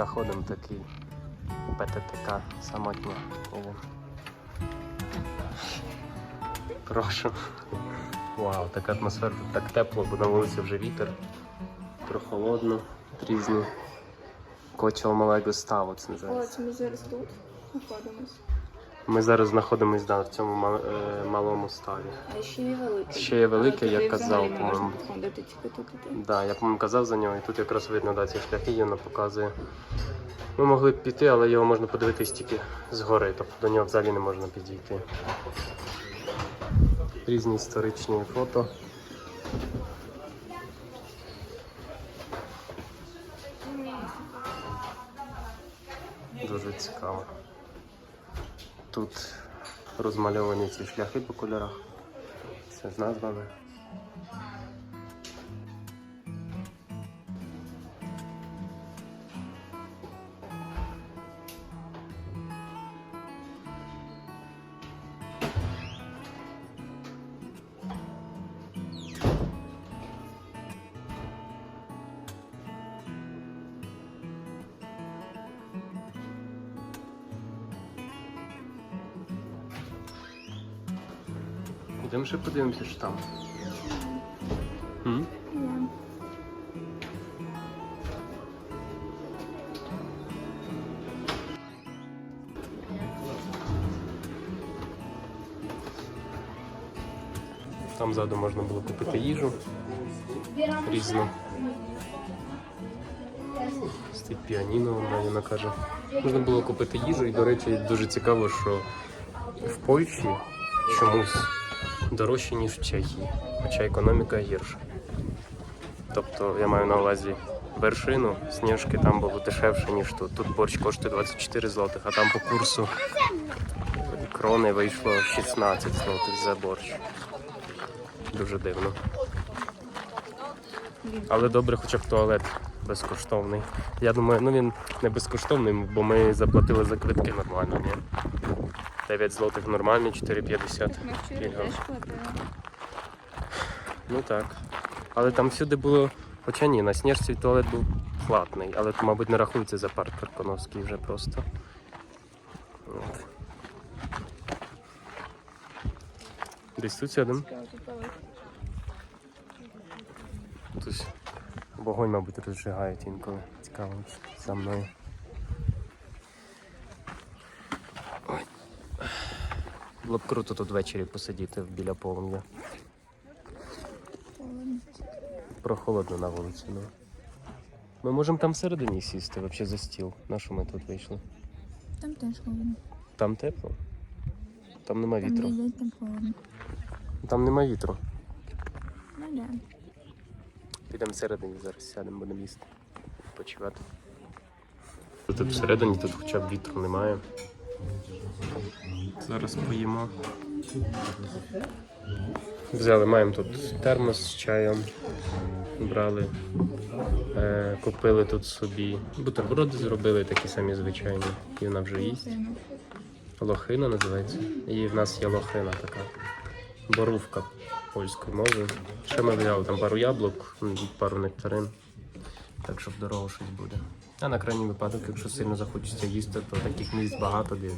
Заходимо такий ПТТК самотня. Прошу. Вау, така атмосфера, так тепло, бо на вулиці вже вітер. Прохолодно, різні. Кочел Малего ставу це називається. Ось ми зараз тут знаходимось. Ми зараз знаходимося да, в цьому мал- е, малому ставі. А ще є великий. Ще є великий, я казав, по-моєму. підходити, тільки тут іти. Да, я по-моєму казав за нього, і тут якраз видно да, ці шляхи, і воно показує. Ми могли б піти, але його можна подивитись тільки згори, тобто до нього взагалі не можна підійти. Різні історичні фото. Дуже цікаво. Тут розмальовані ці шляхи по кольорах. Це з назвами. Ще подивимося, що там. М? Там ззаду можна було купити їжу різну. Стоїть піаніно, вона каже. Можна було купити їжу, і, до речі, дуже цікаво, що в Польщі чомусь дорожче, ніж в Чехії, хоча економіка гірша. Тобто я маю на увазі вершину, сніжки там було дешевше, ніж тут. Тут борщ коштує 24 злотих, а там по курсу крони вийшло 16 злотих за борщ. Дуже дивно. Але добре, хоча б туалет безкоштовний. Я думаю, ну він не безкоштовний, бо ми заплатили за квитки нормально, ні? 9 злотих нормальні, 4,50 Ми вчора пільгові. теж платили. Ну так. Але там всюди було. Хоча ні, на сніжці туалет був платний, але мабуть, не рахується за парк Карконовський вже просто. От. Десь тут сядемо. Тут вогонь, мабуть, розжигають інколи. Цікаво за мною. Було б круто тут ввечері посидіти біля полум'я. Прохолодно на вулиці, ну. Ми можемо там всередині сісти, взагалі за стіл. На що ми тут вийшли? Там теж холодно. Там тепло? Там нема Там вітру. їздять, там холодно. Там нема вітру. Ну да. Підемо всередині зараз сядемо, будемо їсти. Почувати. Тут всередині тут хоча б вітру немає. Зараз поїмо. Взяли, маємо тут термос з чаєм. Брали. Е, купили тут собі бутерброди зробили, такі самі звичайні. І вона вже їсть. Лохина називається. І в нас є лохина така. Борувка польською мовою. Ще ми взяли там пару яблук, пару нектарин. Так що в дорогу щось буде. А на крайній випадок, якщо сильно захочеться їсти, то таких місць багато де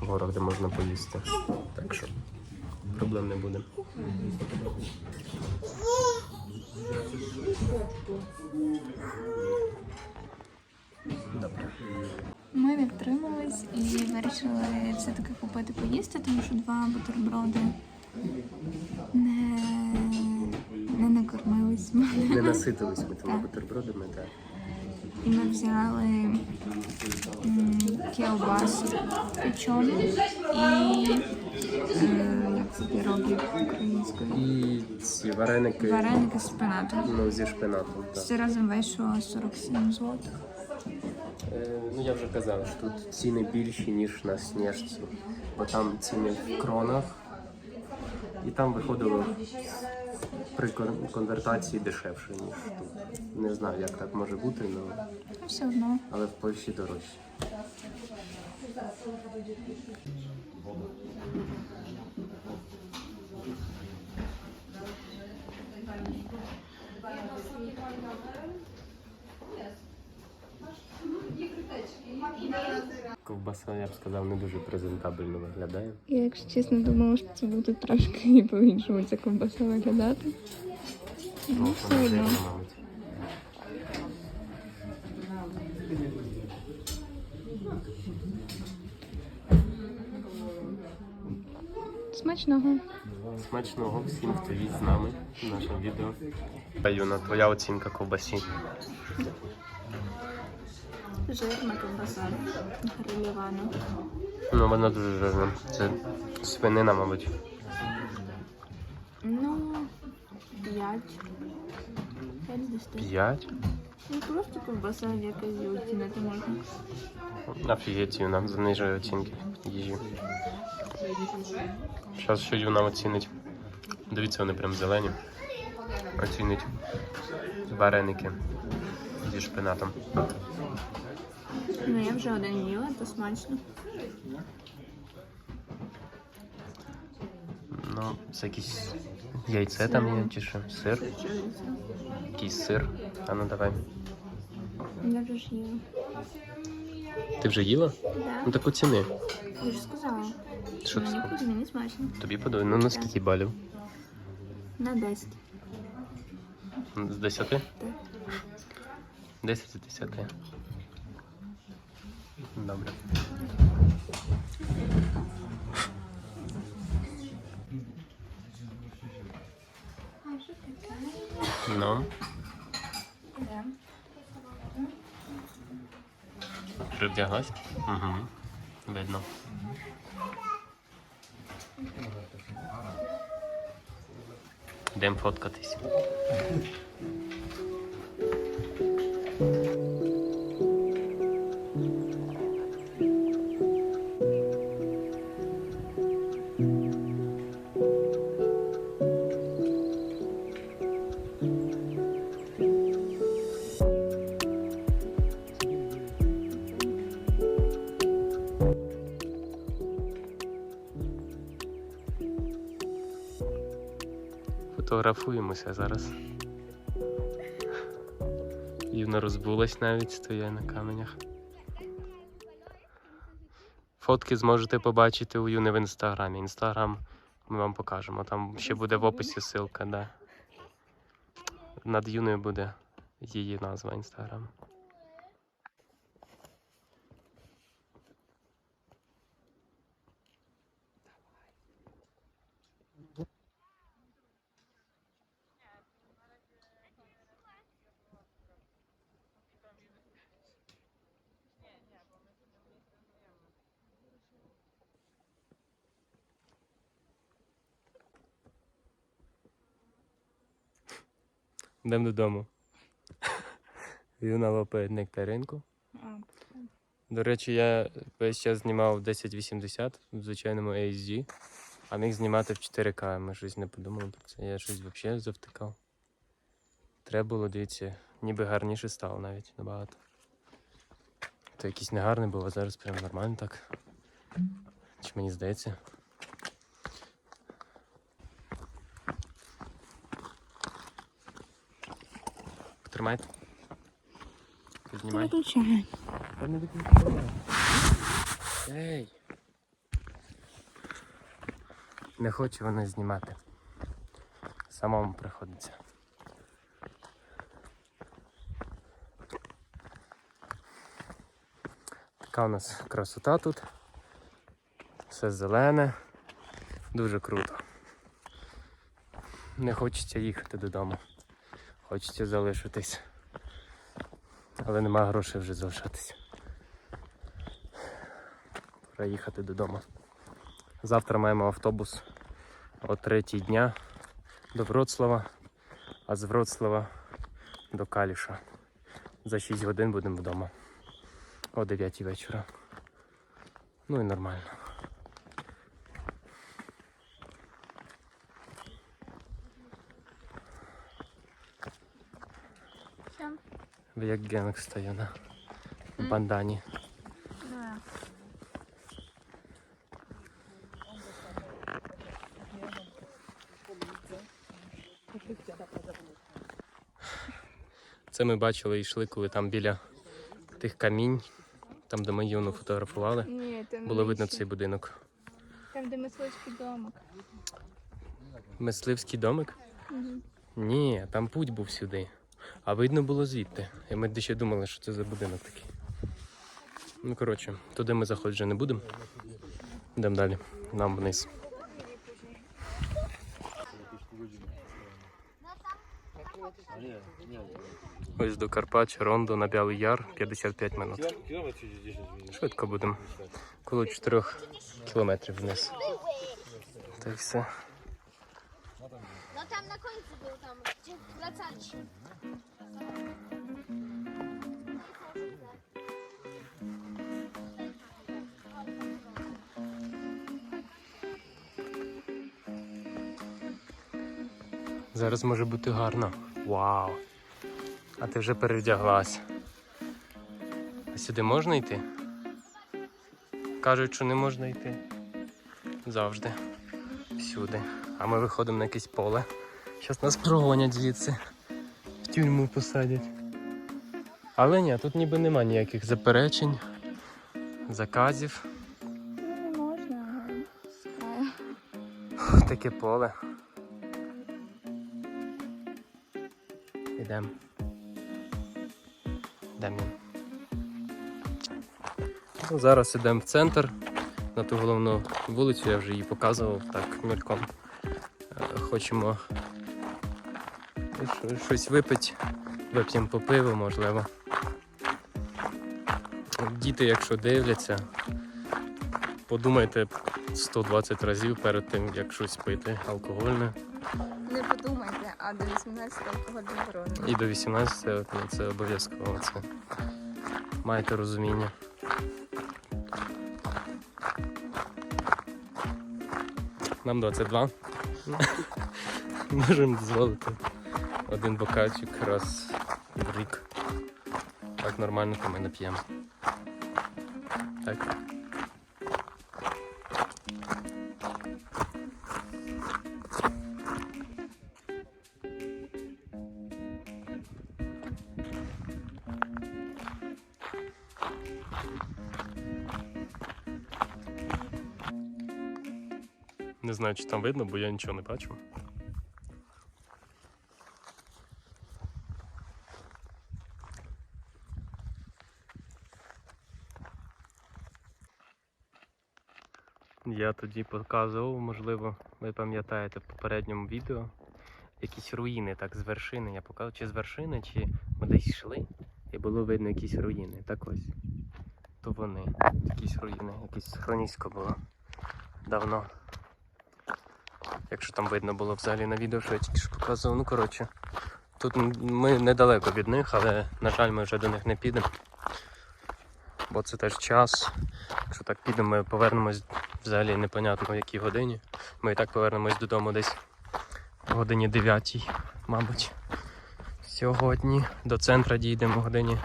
в горах, де можна поїсти. Так що проблем не буде. Добре. Ми не втримались і вирішили все-таки купити поїсти, тому що два бутерброди не мене. Не наситились ми тими бутербродами, так. І ми взяли м, кілбасу печену і е, як це піроги українською. І ці вареники Вареники з шпинатом. ну, зі шпинатом. Так. Все разом вийшло 47 злотих. Е, Ну я вже казав, що тут ціни більші, ніж на Сніжці. Бо там ціни в кронах. І там виходило при кон- конвертації дешевше, ніж тут. Не знаю, як так може бути, але, все одно. але в Польщі дорожче. Ковбаса, я б сказав, не дуже презентабельно виглядає. Я, якщо чесно, думала, що це буде трошки по-іншому ця ковбаса виглядати. Ну, Ну, все одно. Смачного. Смачного всім, хто їсть з нами в нашому відео. Юна, твоя оцінка ковбасі. Жирна ковбаса. Грильована. Ну, вона дуже жирна. Це свинина, мабуть. Ну, 5. 5 з 10. П'ять. Ну, просто ковбаса, яка її оцінити можна. Офігеть, Юна, занижує оцінки їжі. Зараз що Юна оцінить. Дивіться, вони прям зелені. Оцінить вареники зі шпинатом. Ну, я вже один їла, то смачно. Ну, це якісь яйце там є, чи що? Сир? Якийсь сир. А ну давай. Я вже ж їла. Ти вже їла? Да. Ну так оціни. Я ж сказала. Що ти мені, сказала? мені смачно. Тобі подобається? Ну на скільки балів? На 10. З 10? Так. 10 з 10. Добре. Ну, вже? Угу. Видно. Йдемо фоткатись. Фотографуємося зараз. Юна розбулась навіть, стояє на каменях. Фотки зможете побачити у Юни в інстаграмі. Інстаграм ми вам покажемо. Там ще буде в описі ссылка, да. Над Юною буде її назва інстаграм. Йдемо додому. Юна лопає нектаринку. До речі, я весь час знімав 1080 в звичайному HD, а міг знімати в 4К. Ми щось не подумали про це. Я щось взагалі завтикав. Треба було, дивіться, ніби гарніше стало навіть набагато. То якийсь негарний був, а зараз прям нормально так. Чи мені здається? Потримайте. Піднімай. Виключай. Та не виключай. Ей. Не хоче вона знімати. Самому приходиться. Така у нас красота тут. Все зелене. Дуже круто. Не хочеться їхати додому. Хочеться залишитись. Але нема грошей вже залишатися. Пора їхати додому. Завтра маємо автобус о третій дня до Вроцлава, а з Вроцлава до Каліша. За 6 годин будемо вдома. О 9 вечора. Ну і нормально. Все. Ви як генг стою на бандані. Це ми бачили і йшли, коли там біля тих камінь Там, де ми Юну фотографували, Ні, там було видно цей будинок. Там, де мисливський домик. Мисливський домик? Ні, там путь був сюди. А видно було звідти. І ми ще думали, що це за будинок такий. Ну, коротше, туди ми заходити вже не будемо. Йдемо далі. Нам вниз. Ось до Карпач, Рондо на Білий Яр 55 минут. Километр через 10 минут. Швидко будемо. Коло 4 кілометрів вниз. Та й все. No tam na końcu był tam, gdzie wracaliśmy. Зараз може бути гарно. Вау! А ти вже перевдяглась. А сюди можна йти? Кажуть, що не можна йти. Завжди. Всюди. А ми виходимо на якесь поле. Зараз нас прогонять звідси. В тюрму посадять. Але ні, тут ніби нема ніяких заперечень, заказів. Ну, можна, але. Таке поле. Ідемо. Йдемо. Ну, зараз йдемо в центр на ту головну вулицю, я вже її показував так мельком. Хочемо щось випити, вип'ємо по пиву, можливо. Діти, якщо дивляться, подумайте 120 разів перед тим, як щось пити алкогольне. Не подумайте, а до 18 алкоголь заборонено. І до 18 ну, це обов'язково. Це. Маєте розуміння. Нам 22. Можемо дозволити один бокальчик раз в рік. Так нормально, то ми не п'ємо. Так. Знаю, чи там видно, бо я нічого не бачу. Я тоді показував, можливо, ви пам'ятаєте в попередньому відео якісь руїни, так з вершини. Я показував, чи з вершини, чи ми десь йшли, і було видно якісь руїни. Так ось. То вони, якісь руїни, якесь схронісько було давно. Якщо там видно було взагалі на відео, що я тільки що показував. Ну коротше, тут ми недалеко від них, але на жаль, ми вже до них не підемо. Бо це теж час. Якщо так підемо, ми повернемось взагалі непонятно в якій годині. Ми і так повернемось додому десь в годині 9, мабуть. Сьогодні до центра дійдемо в годині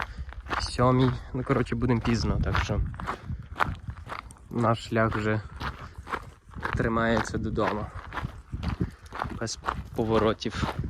7. Ну, коротше, будемо пізно, так що наш шлях вже тримається додому. Без поворотів.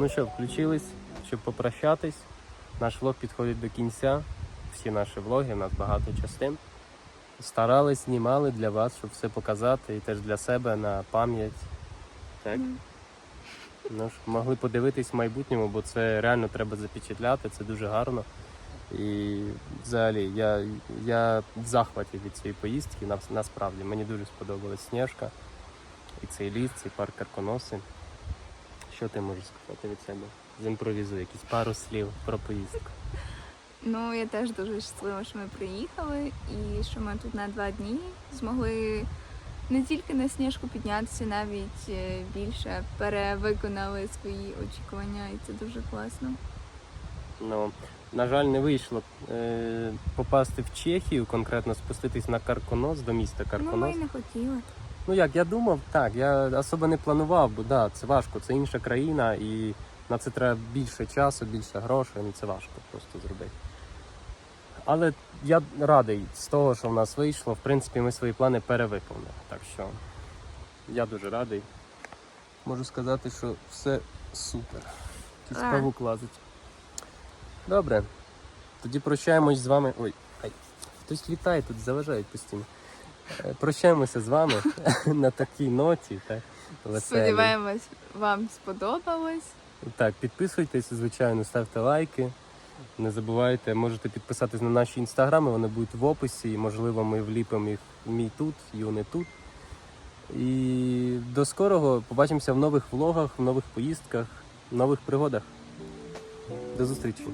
Ну що, включились, щоб попрощатись. Наш влог підходить до кінця. Всі наші влоги, у нас багато частин. Старались, знімали для вас, щоб все показати і теж для себе на пам'ять. Так? Ну ж, могли подивитись в майбутньому, бо це реально треба запечатляти, це дуже гарно. І взагалі я, я в захваті від цієї поїздки. Насправді мені дуже сподобалась Сніжка і цей ліс, цей парк Карконоси. Що ти можеш сказати від себе? Зімпровізуй якісь пару слів про поїздку. Ну, я теж дуже щаслива, що ми приїхали і що ми тут на два дні змогли не тільки на сніжку піднятися, навіть е, більше перевиконали свої очікування, і це дуже класно. Ну, на жаль, не вийшло е, попасти в Чехію, конкретно спуститись на Карконос до міста Ну, ми не хотіли. Ну як я думав, так, я особо не планував, бо да, це важко, це інша країна, і на це треба більше часу, більше грошей, ну це важко просто зробити. Але я радий з того, що в нас вийшло. В принципі, ми свої плани перевиповнили. Так що я дуже радий. Можу сказати, що все супер. Якийсь павук лазить. Добре. Тоді прощаємось з вами. Ой, ай, хтось літає тут, заважають постійно. Прощаємося з вами на такій ноті. Так. Сподіваємось, вам сподобалось. Так, підписуйтесь, звичайно, ставте лайки. Не забувайте, можете підписатись на наші інстаграми, вони будуть в описі, і можливо ми вліпимо їх мій тут, юни тут. І до скорого побачимося в нових влогах, в нових поїздках, в нових пригодах. До зустрічі!